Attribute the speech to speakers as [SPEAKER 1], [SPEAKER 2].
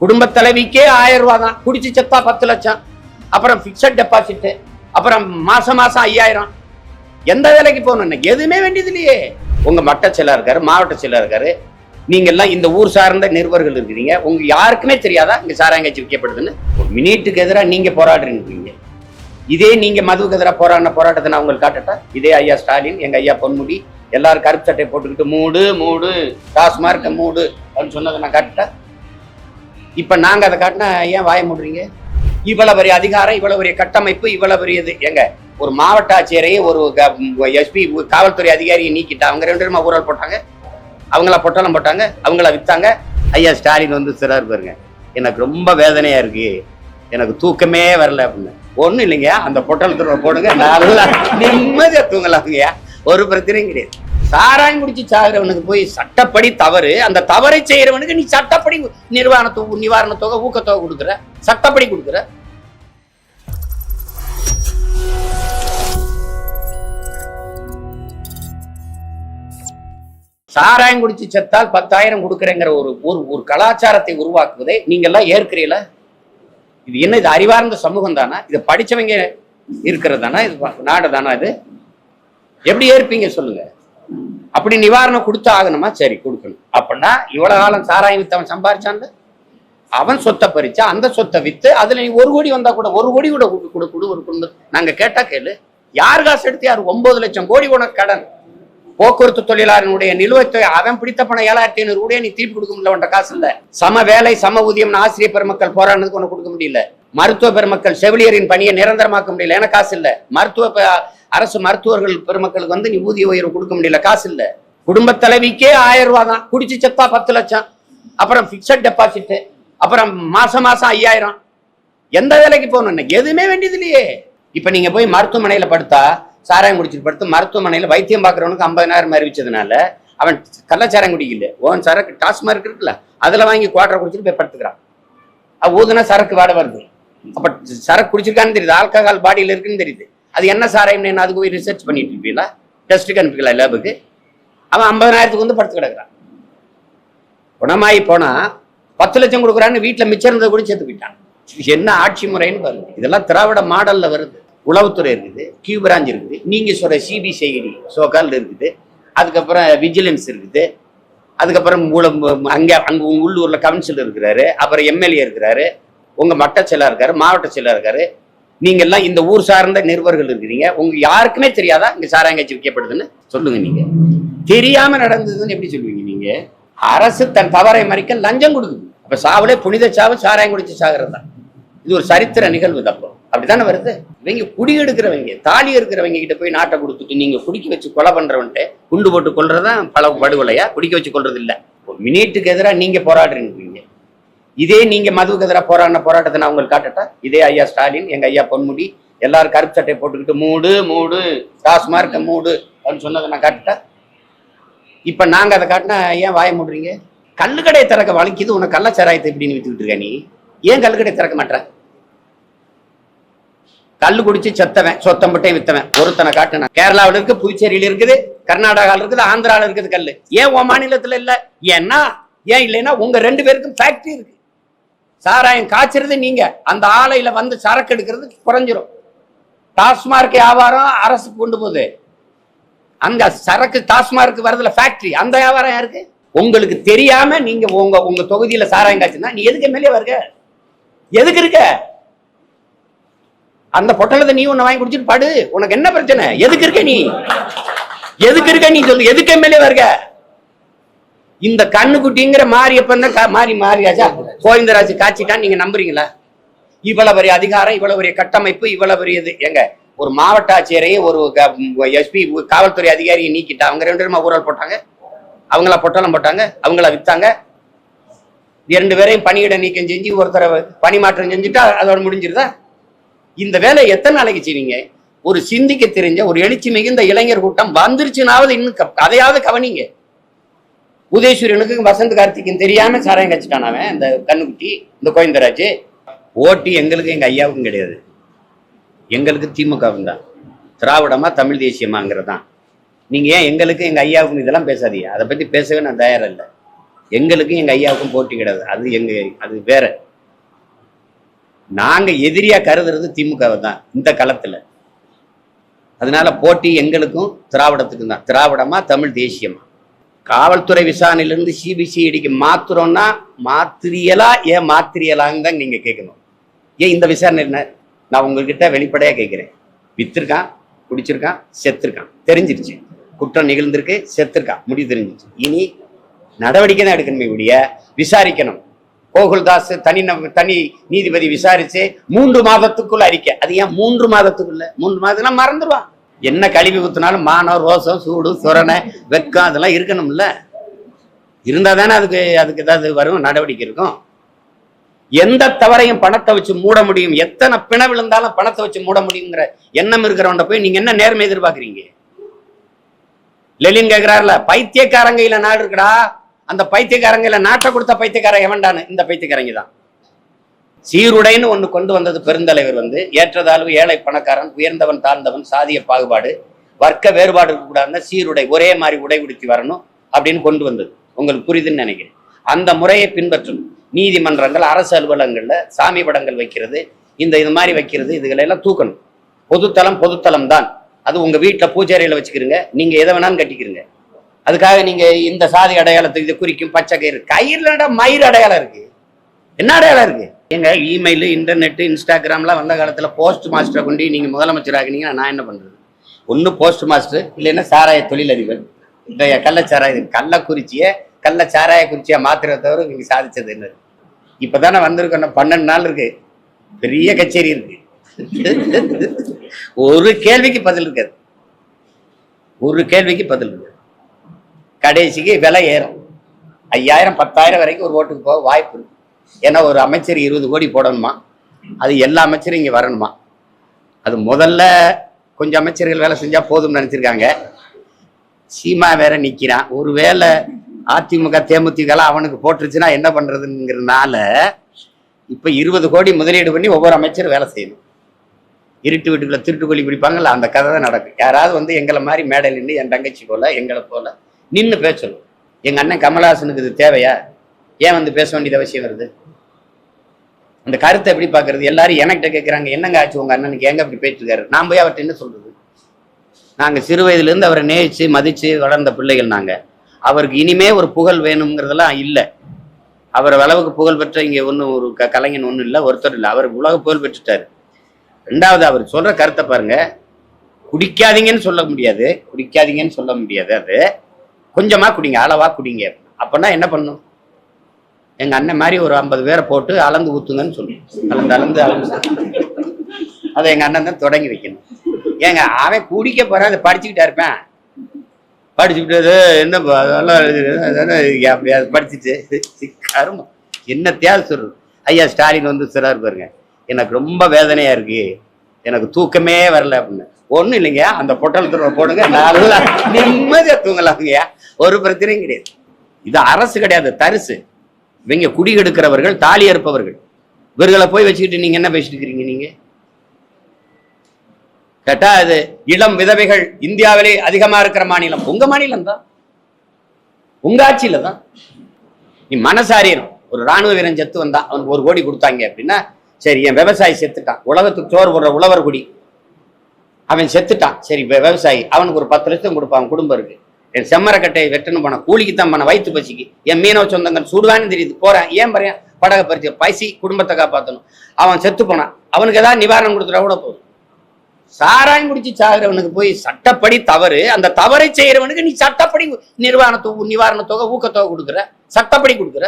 [SPEAKER 1] குடும்ப தலைவிக்கே ஆயிரம் ரூபா தான். குடிச்சு செத்தா பத்து லட்சம். அப்புறம் பிக்சட் டெபாசிட்டு அப்புறம் மாசம் மாசம் ஐயாயிரம். எந்த வேலைக்கு போகணும் எதுவுமே வேண்டியது இல்லையே. உங்க மட்ட செயலர் இருக்காரு மாவட்ட செயலர் இருக்காரு. நீங்க எல்லாம் இந்த ஊர் சார்ந்த நிருபர்கள் இருக்கிறீங்க. உங்க யாருக்குமே தெரியாதா இங்க சாராயங்காய்ச்சி விற்கப்படுதுன்னு ஒரு மினிட்டுக்கு எதிராக நீங்க போராடுறீங்க. இதே நீங்க மதுவுக்கு எதிராக போராடின போராட்டத்தை நான் உங்களுக்கு காட்டட்டா? இதே ஐயா ஸ்டாலின் எங்க ஐயா பொன்முடி எல்லாரும் கருப்பு சட்டை போட்டுக்கிட்டு மூடு மூடு டாஸ்மார்க்க மூடு அப்படின்னு சொன்னதை நான் காட்டட்டா? இப்ப நாங்க அதை காட்டினா ஏன் வாய முடுறீங்க? இவ்வளவு பெரிய அதிகாரம் இவ்வளவு பெரிய கட்டமைப்பு இவ்வளவு பெரிய இது. எங்க ஒரு மாவட்ட ஆட்சியரையும் ஒரு எஸ்பி காவல்துறை அதிகாரியை நீக்கிட்டா அவங்க ரெண்டு பேருமா ஊழல் போட்டாங்க? அவங்கள பொட்டலம் போட்டாங்க அவங்கள வித்தாங்க? ஐயா ஸ்டாலின் வந்து சிறார் பாருங்க. எனக்கு ரொம்ப வேதனையா இருக்கு. எனக்கு தூக்கமே வரல அப்படின்னு. ஒண்ணும் இல்லைங்க அந்த பொட்டலத்துல போடுங்க நல்லா நிம்மதியா தூங்கலாங்கய்யா ஒரு பிரச்சனையும் கிடையாது. சாராயம் குடிச்சு சாகிறவனுக்கு போய் சட்டப்படி தவறு அந்த தவறை செய்யறவனுக்கு நீ சட்டப்படி நிர்வாண தொகை நிவாரண தொகை ஊக்கத்தொகை கொடுக்குற. சட்டப்படி கொடுக்குற. சாராயம் குடிச்சு செத்தால் பத்தாயிரம் கொடுக்குறேங்கிற ஒரு ஒரு ஒரு கலாச்சாரத்தை உருவாக்குவதை நீங்க ஏற்கிறீங்களா இது என்ன இது அறிவார்ந்த சமூகம் தானா? இதை படிச்சவங்க இருக்கிறது தானா? இது நாடு தானா இது? எப்படி ஏற்பீங்க சொல்லுங்கள் அப்படி நிவாரணம் கொடுத்து ஆகணுமா சரி கொடுக்கணும். அப்படின்னா இவ்வளவு காலம் சாராயம் வித்தவன் சம்பாரிச்சான்ல? அவன் சொத்தை பறிச்சா அந்த சொத்தை வித்து அதுல நீ ஒரு கோடி வந்தா கூட ஒரு கோடி கூட கொடு கொடு கொடு ஒரு குடும்பம் நாங்க கேட்டா கேளு. யார் காசு எடுத்து யார்? ஒன்பது லட்சம் கோடி உனக்கு கடன். போக்குவரத்து தொழிலாளனுடைய நிலுவைத் தொகை அவன் பிடித்த பணம் ஏழாயிரத்தி ஐநூறு கூட நீ திருப்பி கொடுக்க முடியல உன்ட காசு இல்ல. சம வேலை சம ஊதியம் ஆசிரியர் பெருமக்கள் போராடினதுக்கு ஒன்று கொடுக்க முடியல. மருத்துவ பெருமக்கள் செவிலியரின் பணியை நிரந்தரமாக்க முடியல. ஏன்னா காசு இல்ல. மருத்துவ அரசு மருத்துவர்கள் பெருமக்களுக்கு வந்து நீ ஊதிய உயர்வு கொடுக்க முடியல. காசு இல்ல. குடும்ப தலைவிக்கே ஆயிரம் ரூபா தான். குடிச்சு செத்தா பத்து லட்சம். அப்புறம் பிக்சட் டெபாசிட் அப்புறம் மாசம் மாசம் ஐயாயிரம். எந்த வேலைக்கு போகணும்? எதுவுமே வேண்டியது இல்லையே. இப்ப நீங்க போய் மருத்துவமனையில படுத்தா சாராயம் குடிச்சிட்டு படுத்து மருத்துவமனையில் வைத்தியம் பார்க்குறவனுக்கு ஐம்பதாயிரம் அறிவிச்சதுனால அவன் கள்ளச்சாரம் குடிக்கல. ஓன் சரக்கு டாஸ்மார்க் இருக்குல்ல அதில் வாங்கி குவாட்டரை குடிச்சிட்டு போய் படுத்துக்கிறான். அது ஊதுனா சரக்கு வாட வருது. அப்போ சரக்கு குடிச்சிருக்கான்னு தெரியுது ஆல்கஹால் பாடியில இருக்குன்னு தெரியுது. அது என்ன சாராயம்னு என்ன அதுக்கு போய் ரிசர்ச் பண்ணிட்டு இருப்பீங்களா? டெஸ்ட்டுக்கு அனுப்பிக்கலாம் லேபுக்கு அவன் ஐம்பதனாயிரத்துக்கு வந்து படுத்து கிடக்குறான். குணமாயி போனால் பத்து லட்சம் கொடுக்குறான்னு வீட்டில் மிச்சம் இருந்ததை கூட சேர்த்து போயிட்டான். என்ன ஆட்சி முறைன்னு பாருங்க. இதெல்லாம் திராவிட மாடல்ல வருது. உளவுத்துறை இருக்குது கியூ பிரான்ச் இருக்குது. நீங்கள் சொல்கிற சிபிசிஐடி சோகால் இருக்குது. அதுக்கப்புறம் விஜிலன்ஸ் இருக்குது. அதுக்கப்புறம் உங்களை அங்கே அங்கே உங்கள் உள்ளூரில் கவுன்சில் இருக்கிறாரு. அப்புறம் எம்எல்ஏ இருக்கிறாரு. உங்கள் மட்ட செயலாக இருக்காரு மாவட்ட செயலாக இருக்காரு. நீங்கள் எல்லாம் இந்த ஊர் சார்ந்த நிருபர்கள் இருக்கிறீங்க. உங்கள் யாருக்குமே தெரியாதா இங்கே சாராயங்காய்ச்சி விற்கப்படுதுன்னு சொல்லுங்கள் நீங்கள் தெரியாமல் நடந்ததுன்னு எப்படி சொல்லுவீங்க நீங்கள் அரசு தன் தவறை மறைக்க லஞ்சம் கொடுக்குது. அப்போ சாவலே புனித சாவு சாராயம் குடிச்சு சாகிறது தான் இது ஒரு சரித்திர நிகழ்வு தப்போ? அப்படித்தானே வருது? இவங்க குடி எடுக்கிறவங்க தாலி இருக்கிறவங்க கிட்ட போய் நாட்டை கொடுத்துட்டு நீங்க குடிக்க வச்சு கொலை பண்றவன்ட்டு குண்டு போட்டு கொல்றதுதான் பல படுகொலையா? குடிக்க வச்சு கொள்றது இல்ல ஒரு மினிட்டுக்கு எதிராக நீங்க போராடுறீங்க. இதே நீங்க மதுவுக்கு எதிராக போராடின போராட்டத்தை நான் உங்களுக்கு காட்டட்டா? இதே ஐயா ஸ்டாலின் எங்க ஐயா பொன்முடி எல்லாரும் கருப்பு சட்டையை போட்டுக்கிட்டு மூடு மூடு டாஸ்மார்க்க மூடு அப்படின்னு சொன்னதை நான் காட்டுட்டா? இப்ப நாங்க அதை காட்டினா ஏன் வாய மூடுறீங்க? கல்லுக்கடையை திறக்க வழக்கிது உனக்கு கள்ளச்சாராயத்தை இப்படின்னு வித்துக்கிட்டு இருக்க நீ. ஏன் கல்லுக்கடையை திறக்க மாட்டேன் கல்லு குடிச்சு செத்தவன் சொத்தம் மட்டும் வித்தவன். ஒருத்தனை காட்டுன. கேரளாவில் இருக்கு புதுச்சேரியில இருக்குது கர்நாடகாவில் இருக்குது ஆந்திராவில் இருக்குது கல்லு. ஏன் உன் மாநிலத்துல இல்ல? ஏன்னா ஏன் இல்லைன்னா உங்க ரெண்டு பேருக்கும் ஃபேக்டரி இருக்கு. சாராயம் காய்ச்சறது நீங்க. அந்த ஆலையில வந்து சரக்கு எடுக்கிறது குறைஞ்சிரும். டாஸ்மார்க் வியாபாரம் அரசு கொண்டு போகுது. அங்க சரக்கு டாஸ்மார்க் வரதுல ஃபேக்டரி அந்த வியாபாரம் யாருக்கு? உங்களுக்கு தெரியாம நீங்க உங்க உங்க தொகுதியில சாராயம் காய்ச்சுனா நீ எதுக்கு மேலே வருக எதுக்கு இருக்க? அந்த பொட்டலத்தை நீ ஒண்ணு வாங்கி குடிச்சிட்டு பாடு. உனக்கு என்ன பிரச்சனை? எதுக்கு இருக்க நீ? எதுக்கு இருக்க நீ சொல்லு? எதுக்கு மேலே வருக? இந்த கண்ணுக்குட்டிங்கிற மாரியப்பன் தான் கா- மாறி மாறியாச்சா? கோவிந்தராஜ் காட்சிட்டான் நீங்க நம்புறீங்களா? இவ்வளவு பெரிய அதிகாரம் இவ்வளவு பெரிய கட்டமைப்பு இவ்வளவு பெரிய இது. எங்க ஒரு மாவட்ட ஆட்சியரையும் ஒரு எஸ்பி காவல்துறை அதிகாரியை நீக்கிட்டா அவங்க ரெண்டு பேருமா ஊழல் போட்டாங்க? அவங்கள பொட்டலம் போட்டாங்க? அவங்கள வித்தாங்க? இரண்டு பேரையும் பணியிட நீக்கம் செஞ்சு ஒருத்தரை பணி மாற்றம் செஞ்சுட்டா அதோட முடிஞ்சிருதா? இந்த வேலை எத்தனை நாளைக்கு செய்வீங்க ஒரு சிந்திக்க தெரிஞ்ச ஒரு எழுச்சி மிகுந்த இளைஞர் கூட்டம் வந்துருச்சுனாவது இன்னும் க- அதையாவது கவனிங்க. உதயசூரியனுக்கு வசந்த் கார்த்திக்கும் தெரியாம சாராயம் கச்சிட்டான் அவன் இந்த கண்ணுக்குட்டி இந்த கோவிந்தராஜ். ஓட்டு எங்களுக்கு எங்க ஐயாவுக்கும் கிடையாது. எங்களுக்கு திமுகவும் தான். திராவிடமா தமிழ் தேசியமாங்கிறது தான் நீங்க ஏன் எங்களுக்கு எங்க ஐயாவுக்கும் இதெல்லாம் பேசாதீங்க. அதை பத்தி பேசவே நான் தயாரில்லை. எங்களுக்கும் எங்க ஐயாவுக்கும் போட்டி கிடையாது. அது எங்க அது வேற. நாங்கள் எதிரியாக கருதுறது திமுகவை தான் இந்த காலத்தில். அதனால போட்டி எங்களுக்கும் திராவிடத்துக்கும் தான். திராவிடமா தமிழ் தேசியமா? காவல்துறை விசாரணையிலிருந்து சிபிசிஐடிக்கு மாத்திரம்னா மாத்திரியலா ஏன் மாத்திரியலான்னு தான் நீங்கள் கேட்கணும். ஏன் இந்த விசாரணை என்ன? நான் உங்ககிட்ட வெளிப்படையாக கேட்குறேன். வித்திருக்கான் குடிச்சிருக்கான் செத்துருக்கான். தெரிஞ்சிருச்சு. குற்றம் நிகழ்ந்திருக்கு செத்துருக்கான். முடிவு தெரிஞ்சிருச்சு. இனி நடவடிக்கை தான் எடுக்கணுமே ஒழிய விசாரிக்கணும். கோகுல்தாஸ் தனி நப- தனி நீதிபதி விசாரிச்சு மூன்று மாதத்துக்குள்ள அறிக்கை. அது ஏன் மூன்று மாதத்துக்குள்ள? மூன்று மாதத்துக்குள்ள மறந்துடுவான் என்ன கழிவு ஊத்தினாலும் மானம் ரோசம் சூடு சுரணை வெக்கம் அதெல்லாம் இருக்கணும்ல. இருந்தா தானே அதுக்கு அதுக்கு ஏதாவது வரும் நடவடிக்கை இருக்கும். எந்த தவறையும் பணத்தை வச்சு மூட முடியும். எத்தனை பிண விழுந்தாலும் பணத்தை வச்சு மூட முடியுங்கிற எண்ணம் இருக்கிறவன்ட போய் நீங்க என்ன நேர்மை எதிர்பார்க்குறீங்க? லெலின் கேக்குறாருல பைத்தியக்காரங்கையில நாடு இருக்குடா. அந்த பைத்தியக்காரங்கையில நாட்டை கொடுத்த பைத்தியக்காரன் எவன்டான்னு? இந்த பைத்தியக்காரங்க தான். சீருடைன்னு ஒன்று கொண்டு வந்தது பெருந்தலைவர் வந்து. ஏற்றதாழ்வு ஏழை பணக்காரன் உயர்ந்தவன் தாழ்ந்தவன் சாதிய பாகுபாடு வர்க்க வேறுபாடு இருக்கக்கூடாதுன்னா சீருடை ஒரே மாதிரி உடை உடுத்தி வரணும் அப்படின்னு கொண்டு வந்தது. உங்களுக்கு புரியுதுன்னு நினைக்கிறேன். அந்த முறையை பின்பற்றும் நீதிமன்றங்கள் அரசு அலுவலகங்களில் சாமி படங்கள் வைக்கிறது இந்த இது மாதிரி வைக்கிறது இதுகளை எல்லாம் தூக்கணும். பொதுத்தலம் பொதுத்தலம் தான். அது உங்கள் வீட்டில் பூஜாரியில் வச்சுக்கிறீங்க. நீங்கள் எதை வேணாலும் கட்டிக்கிறீங்க. அதுக்காக நீங்க இந்த சாதி அடையாளத்துக்கு இது குறிக்கும் பச்சை கயிறு. கயிறுலடா மயிர் அடையாளம் இருக்கு? என்ன அடையாளம் இருக்கு? எங்க இமெயில் இன்டர்நெட் இன்ஸ்டாகிராம்லாம் வந்த காலத்துல போஸ்ட் மாஸ்டரை கொண்டு நீங்க முதலமைச்சர் ஆகினீங்கன்னா நான் என்ன பண்றது? ஒண்ணு போஸ்ட் மாஸ்டர் இல்லைன்னா சாராய தொழிலதிபர். இந்த கள்ளச்சாராய கள்ளக்குறிச்சிய கள்ளச்சாராய சாராய குறிச்சியா மாத்திரத்தை தவிர நீங்க சாதிச்சது என்ன இப்பதானே வந்திருக்கோம் பன்னெண்டு நாள் இருக்கு. பெரிய கச்சேரி இருக்கு. ஒரு கேள்விக்கு பதில் இருக்காது. ஒரு கேள்விக்கு பதில் இருக்காது. கடைசிக்கு விலை ஏறும். ஐயாயிரம் பத்தாயிரம் வரைக்கும் ஒரு ஓட்டுக்கு போக வாய்ப்பு இருக்கு. ஏன்னா ஒரு அமைச்சர் இருபது கோடி போடணுமா? அது எல்லா அமைச்சரும் இங்கே வரணுமா? அது முதல்ல கொஞ்சம் அமைச்சர்கள் வேலை செஞ்சால் போதும்னு நினச்சிருக்காங்க. சீமா வேற ஒரு ஒருவேளை அதிமுக தேமுதிகலாம் அவனுக்கு போட்டுருச்சுன்னா என்ன பண்ணுறதுங்கிறதுனால இப்போ இருபது கோடி முதலீடு பண்ணி ஒவ்வொரு அமைச்சரும் வேலை செய்யணும். இருட்டு வீட்டுக்குள்ள திருட்டுக்கொல்லி பிடிப்பாங்கல்ல அந்த கதை தான் நடக்கும். யாராவது வந்து எங்களை மாதிரி மேடையில் நின்று என் தங்கச்சி போல எங்களை போல நின்று பேசணும் எங்கள் அண்ணன் கமலஹாசனுக்கு இது தேவையா? ஏன் வந்து பேச வேண்டியது அவசியம் வருது? அந்த கருத்தை எப்படி பார்க்கறது? எல்லாரும் என்கிட்ட கேட்குறாங்க என்னங்க ஆச்சு உங்கள் அண்ணனுக்கு? எங்க அப்படி பேசிருக்காரு நான் போய் அவர்கிட்ட என்ன சொல்றது? நாங்கள் சிறு வயதுலேருந்து அவரை நேசிச்சு மதித்து வளர்ந்த பிள்ளைகள் நாங்கள் அவருக்கு இனிமே ஒரு புகழ் வேணுங்கிறதெல்லாம் இல்லை. அவர் அளவுக்கு புகழ் பெற்ற இங்கே ஒன்றும் ஒரு க கலைஞன் ஒன்றும் இல்லை ஒருத்தர் இல்லை. அவர் உலக புகழ் பெற்றுட்டார். ரெண்டாவது அவர் சொல்கிற கருத்தை பாருங்க. குடிக்காதீங்கன்னு சொல்ல முடியாது. குடிக்காதீங்கன்னு சொல்ல முடியாது அது. கொஞ்சமாக குடிங்க அளவாக குடிங்க. அப்பன்னா என்ன பண்ணும்? எங்கள் அண்ணன் மாதிரி ஒரு ஐம்பது பேரை போட்டு அளந்து ஊற்றுங்கன்னு சொல்லுவோம் அளந்து அளந்து அளந்து. அதை எங்கள் அண்ணன் தான் தொடங்கி வைக்கணும். ஏங்க அவன் குடிக்க போகிறான் அதை படிச்சுக்கிட்டா இருப்பேன். படிச்சுக்கிட்டது என்ன அதெல்லாம் அப்படி படிச்சுட்டு கருமம். என்ன தேவை சொல்றது. ஐயா ஸ்டாலின் வந்து சிறார் பாருங்க எனக்கு ரொம்ப வேதனையாக இருக்கு. எனக்கு தூக்கமே வரல அப்படின்னு. ஒன்றும் இல்லைங்க அந்த பொட்டலத்துல போடுங்க நல்லா நிம்மதியாக தூங்கலாம்ங்கய்யா ஒரு பிரச்சனையும் கிடையாது. இது அரசு கிடையாது தரிசு. இவங்க குடி எடுக்கிறவர்கள் தாலி அறுப்பவர்கள். இவர்களை போய் வச்சுக்கிட்டு நீங்க என்ன பேசிட்டு இருக்கிறீங்க நீங்க? கேட்டா அது இளம் விதவைகள் இந்தியாவிலே அதிகமா இருக்கிற மாநிலம். உங்க மாநிலம் தான். உங்க ஆட்சியில தான். நீ மனசாரியணும் ஒரு ராணுவ வீரன் செத்து வந்தான் அவனுக்கு ஒரு கோடி கொடுத்தாங்க அப்படின்னா சரி என் விவசாயி செத்துட்டான். உலகத்துக்கு சோறு போடுற உழவர் குடி. அவன் செத்துட்டான். சரி விவசாயி அவனுக்கு ஒரு பத்து லட்சம் கொடுப்பான் குடும்பம் இருக்கு. என் செம்மரக்கட்டையை வெட்டணும் போனேன் கூலிக்கு தான் பண்ண வயிற்று பசிக்கு. என் மீனவ சொந்தங்கள் சுடுவான்னு தெரியுது. போறேன் ஏன் போறேன் படகை பறிச்சு பசி குடும்பத்தை காப்பாற்றணும் அவன் செத்து போனான். அவனுக்கு ஏதாவது நிவாரணம் கொடுத்துட்டா கூட போதும். சாராயம் குடிச்சு சாகிறவனுக்கு போய் சட்டப்படி தவறு. அந்த தவறை செய்கிறவனுக்கு நீ சட்டப்படி நிர்வாண தொகை நிவாரண தொகை ஊக்கத்தொகை கொடுக்குற. சட்டப்படி கொடுக்குற.